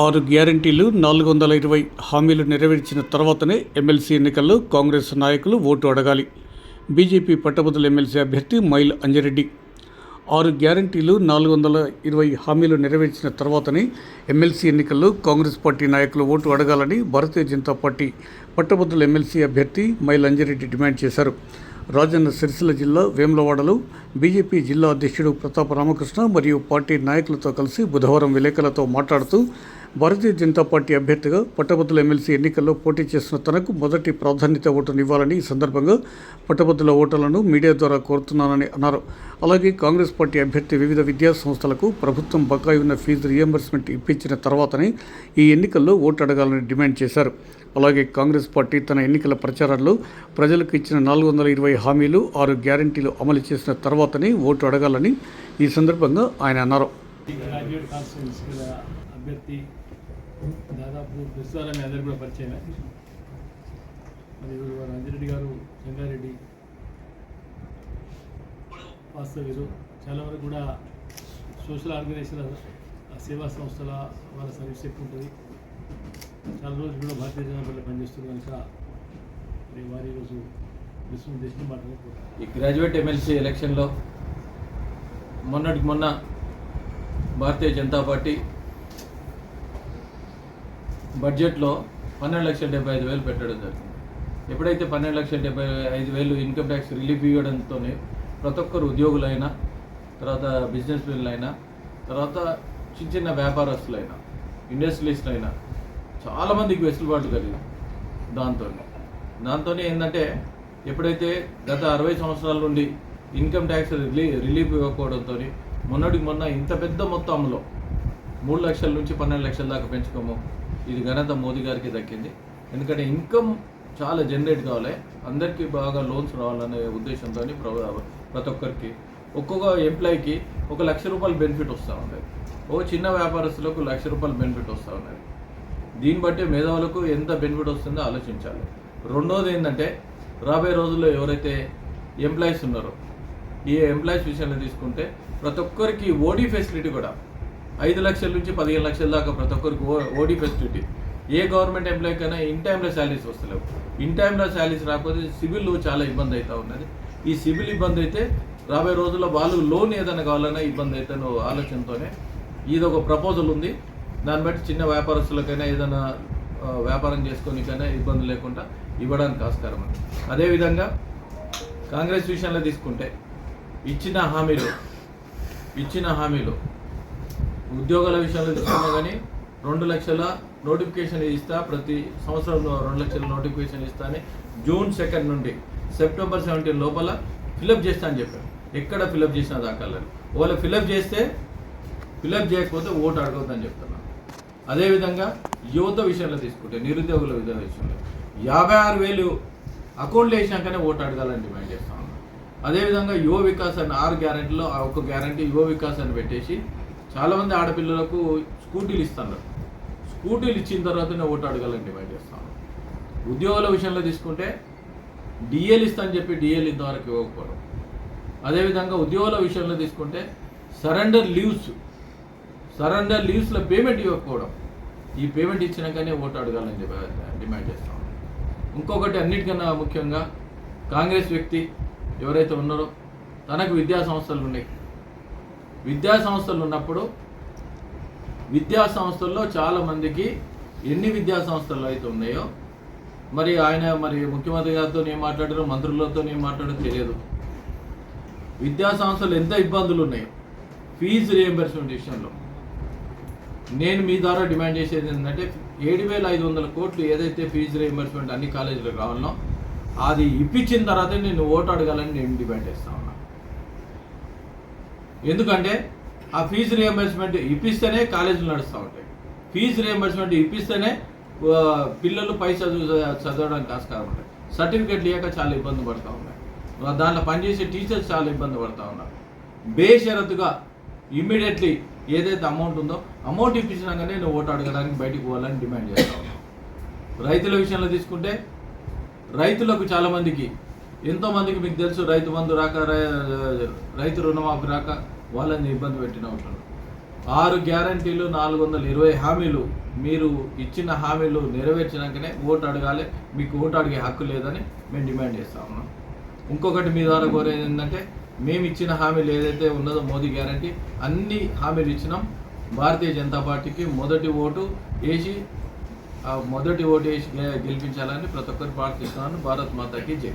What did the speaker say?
ఆరు గ్యారంటీలు నాలుగు వందల ఇరవై హామీలు నెరవేర్చిన తర్వాతనే ఎమ్మెల్సీ ఎన్నికల్లో కాంగ్రెస్ నాయకులు ఓటు అడగాలి. బీజేపీ పట్టభద్రుల ఎమ్మెల్సీ అభ్యర్థి మైల్ అంజరెడ్డి. ఆరు గ్యారంటీలు నాలుగు వందల ఇరవై హామీలు నెరవేర్చిన తర్వాతనే ఎమ్మెల్సీ ఎన్నికల్లో కాంగ్రెస్ పార్టీ నాయకులు ఓటు అడగాలని భారతీయ జనతా పార్టీ పట్టభద్రుల ఎమ్మెల్సీ అభ్యర్థి మైల్ అంజరెడ్డి డిమాండ్ చేశారు. రాజన్న సిరిసిల్ల జిల్లా వేములవాడలో బీజేపీ జిల్లా అధ్యక్షుడు ప్రతాప రామకృష్ణ మరియు పార్టీ నాయకులతో కలిసి బుధవారం విలేకరులతో మాట్లాడుతూ భారతీయ జనతా పార్టీ అభ్యర్థిగా పట్టభద్రుల ఎమ్మెల్సీ ఎన్నికల్లో పోటీ చేసిన తనకు మొదటి ప్రాధాన్యత ఓటునివ్వాలని ఈ సందర్భంగా పట్టభద్రుల ఓటర్లను మీడియా ద్వారా కోరుతున్నానని అన్నారు. అలాగే కాంగ్రెస్ పార్టీ అభ్యర్థి వివిధ విద్యా సంస్థలకు ప్రభుత్వం బకాయి ఉన్న ఫీజు రియంబర్స్మెంట్ ఇప్పించిన తర్వాతనే ఈ ఎన్నికల్లో ఓటు అడగాలని డిమాండ్ చేశారు. అలాగే కాంగ్రెస్ పార్టీ తన ఎన్నికల ప్రచారంలో ప్రజలకు ఇచ్చిన నాలుగు వందల ఇరవై హామీలు ఆరు గ్యారంటీలు అమలు చేసిన తర్వాతనే ఓటు అడగాలని ఈ సందర్భంగా ఆయన అన్నారు. అభ్యర్థి దాదాపు గల అభ్యర్థి దాదాపు అందరికీ కూడా పరిచయమే. మరి ఇప్పుడు వారు అంజిరెడ్డి గారు రంగారెడ్డి వాస్తవ్యులు చాలా వరకు కూడా సోషల్ ఆర్గనైజేషన్ సేవా సంస్థల వాళ్ళ సర్వీస్ ఎక్కువ ఉంటుంది. చాలా రోజులు కూడా భారతీయ జనతా పార్టీ పనిచేస్తుంది కనుక మరి వారి రోజు విశ్వం దేశం మాట్లాడుకుంటారు ఈ గ్రాడ్యుయేట్ ఎమ్మెల్సీ ఎలక్షన్లో మొన్నటికి మొన్న భారతీయ జనతా పార్టీ బడ్జెట్లో పన్నెండు లక్షల డెబ్బై ఐదు వేలు పెట్టడం జరిగింది. ఎప్పుడైతే పన్నెండు లక్షల డెబ్బై ఐదు వేలు ఇన్కమ్ ట్యాక్స్ రిలీఫ్ ఇవ్వడంతో ప్రతి ఒక్కరు ఉద్యోగులైనా తర్వాత బిజినెస్ అయినా తర్వాత చిన్న చిన్న వ్యాపారస్తులైనా ఇండస్ట్రియలిస్టులైనా చాలామందికి వెసులుబాటు కలిగింది దాంతో. దాంతో ఏంటంటే ఎప్పుడైతే గత అరవై సంవత్సరాల నుండి ఇన్కమ్ ట్యాక్స్ రిలీ రిలీఫ్ ఇవ్వకపోవడంతో మొన్నటికి మొన్న ఇంత పెద్ద మొత్తంలో మూడు లక్షల నుంచి పన్నెండు లక్షల దాకా పెంచుకోము. ఇది ఘనత మోదీ గారికి దక్కింది. ఎందుకంటే ఇన్కమ్ చాలా జనరేట్ కావాలి. అందరికీ బాగా లోన్స్ రావాలనే ఉద్దేశంతో ప్రతి ఒక్కరికి. ఒక్కొక్క ఎంప్లాయీకి ఒక లక్ష రూపాయలు బెనిఫిట్ వస్తూ ఉండేది ఓ చిన్న వ్యాపారస్తులకు లక్ష రూపాయలు బెనిఫిట్ వస్తూ ఉన్నది దీన్ని బట్టి మేధావులకు ఎంత బెనిఫిట్ వస్తుందో ఆలోచించాలి. రెండోది ఏంటంటే రాబోయే రోజుల్లో ఎవరైతే ఎంప్లాయీస్ ఉన్నారో ఈ ఎంప్లాయీస్ విషయంలో తీసుకుంటే ప్రతి ఒక్కరికి ఓడీ ఫెసిలిటీ కూడా ఐదు లక్షల నుంచి పదిహేను లక్షల దాకా ప్రతి ఒక్కరికి ఓ ఓడీ ఫెసిలిటీ. ఏ గవర్నమెంట్ ఎంప్లాయీ కన్నా ఇన్ టైంలో శాలరీస్ వస్తలేవు. ఇన్ టైంలో శాలరీస్ రాకపోతే సివిల్ చాలా ఇబ్బంది అవుతూ ఉన్నది. ఈ సివిల్ ఇబ్బంది అయితే రాబోయే రోజుల్లో వాళ్ళు లోన్ ఏదైనా కావాలన్నా ఇబ్బంది అయితే ఆలోచనతోనే. ఇది ఒక ప్రపోజల్ ఉంది. దాన్ని బట్టి చిన్న వ్యాపారస్తులకైనా ఏదైనా వ్యాపారం చేసుకోనికైనా ఇబ్బంది లేకుండా ఇవ్వడానికి ఆస్కారం ఉంది. అదేవిధంగా కాంగ్రెస్ విషయంలో తీసుకుంటే ఇచ్చిన హామీలు ఇచ్చిన హామీలు ఉద్యోగాల విషయంలో తీసుకున్నా కానీ రెండు లక్షల నోటిఫికేషన్ ఇస్తా ప్రతి సంవత్సరంలో రెండు లక్షల నోటిఫికేషన్ ఇస్తా అని జూన్ సెకండ్ నుండి సెప్టెంబర్ సెవెంటీన్ లోపల ఫిలప్ చేస్తా అని చెప్పారు. ఎక్కడ ఫిలప్ చేసిన దాఖలు ఒకవేళ ఫిలప్ చేస్తే ఫిలప్ చేయకపోతే ఓటు అడగొద్దని చెప్తున్నాను అదేవిధంగా యువత విషయంలో తీసుకుంటే నిరుద్యోగుల విషయంలో యాభై ఆరు వేలు అకౌంట్లు వేసినాకనే ఓటు అడగాలని డిమాండ్ చేస్తా ఉన్నాను అదేవిధంగా యువ వికాస్ అని ఆరు గ్యారెంటీలో ఆ ఒక్క గ్యారెంటీ యువ వికాస్ అని పెట్టేసి చాలామంది ఆడపిల్లలకు స్కూటీలు ఇస్తున్నారు. స్కూటీలు ఇచ్చిన తర్వాతనే ఓటు అడగాలని డిమాండ్ చేస్తాను. ఉద్యోగాల విషయంలో తీసుకుంటే డిఎల్ ఇస్తా అని చెప్పి డిఎల్ ఇంతవరకు ఇవ్వకపోవడం. అదేవిధంగా ఉద్యోగాల విషయంలో తీసుకుంటే సరెండర్ లీవ్స్ సరెండర్ లీవ్స్లో పేమెంట్ ఇవ్వకపోవడం. ఈ పేమెంట్ ఇచ్చినాకనే ఓటు అడగాలని చెప్పి డిమాండ్ చేస్తాం ఇంకొకటి అన్నిటికన్నా ముఖ్యంగా కాంగ్రెస్ వ్యక్తి ఎవరైతే ఉన్నారో తనకు విద్యా సంస్థలు ఉన్నాయి. విద్యా సంస్థలు ఉన్నప్పుడు విద్యా సంస్థల్లో చాలా మందికి ఎన్ని విద్యా సంస్థలు అయితే ఉన్నాయో మరి ఆయన మరి ముఖ్యమంత్రి గారితో ఏం మాట్లాడారో మంత్రులతో ఏం మాట్లాడారో తెలియదు. విద్యా సంస్థలు ఎంత ఇబ్బందులు ఉన్నాయి? ఫీజు రియంబర్స్మెంట్ విషయంలో. నేను మీ ద్వారా డిమాండ్ చేసేది ఏంటంటే ఏడు వేల ఐదు వందల కోట్లు ఏదైతే ఫీజు రియంబర్స్మెంట్ అన్ని కాలేజీలకు కావాలనో అది ఇప్పించిన తర్వాతే నేను ఓటు అడగాలని నేను డిమాండ్ చేస్తా ఎందుకంటే ఆ ఫీజు రియంబర్స్మెంట్ ఇప్పిస్తేనే కాలేజీలు నడుస్తూ ఉంటాయి. ఫీజు రియంబర్స్మెంట్ ఇప్పిస్తేనే పిల్లలు పై చదువు చదవడానికి ఆస్కారం ఉంటాయి. సర్టిఫికెట్ లేక చాలా ఇబ్బంది పడుతూ ఉన్నాయి. దాంట్లో పనిచేసే టీచర్స్ చాలా ఇబ్బంది పడుతూ ఉన్నారు. బేషరతుగా ఇమ్మీడియట్లీ ఏదైతే అమౌంట్ ఉందో అమౌంట్ ఇప్పించినాకనే నువ్వు ఓటు అడగడానికి బయటికి పోవాలని డిమాండ్ చేస్తా ఉన్నావు రైతుల విషయంలో తీసుకుంటే రైతులకు చాలామందికి ఎంతోమందికి ఎంతో మందికి మీకు తెలుసు రైతు బంధు రాక రై- రైతు రుణమాఫీ రాక వాళ్ళని ఇబ్బంది పెట్టిన ఉంటారు ఆరు గ్యారంటీలు నాలుగు వందల ఇరవై హామీలు మీరు ఇచ్చిన హామీలు నెరవేర్చినాకనే ఓటు అడగాలి. మీకు ఓటు అడిగే హక్కు లేదని మేము డిమాండ్ చేస్తా ఉన్నాం. ఇంకొకటి మీ ద్వారా కోరేది ఏంటంటే మేము ఇచ్చిన హామీలు ఏదైతే ఉన్నదో మోదీ గ్యారంటీ అన్ని హామీలు ఇచ్చినాం. భారతీయ జనతా పార్టీకి మొదటి ఓటు వేసి మొదటి ఓటు వేసి గెలిపించాలని ప్రతి ఒక్కరు ప్రార్థిస్తున్నాను. భారత్ మాతాకి జై.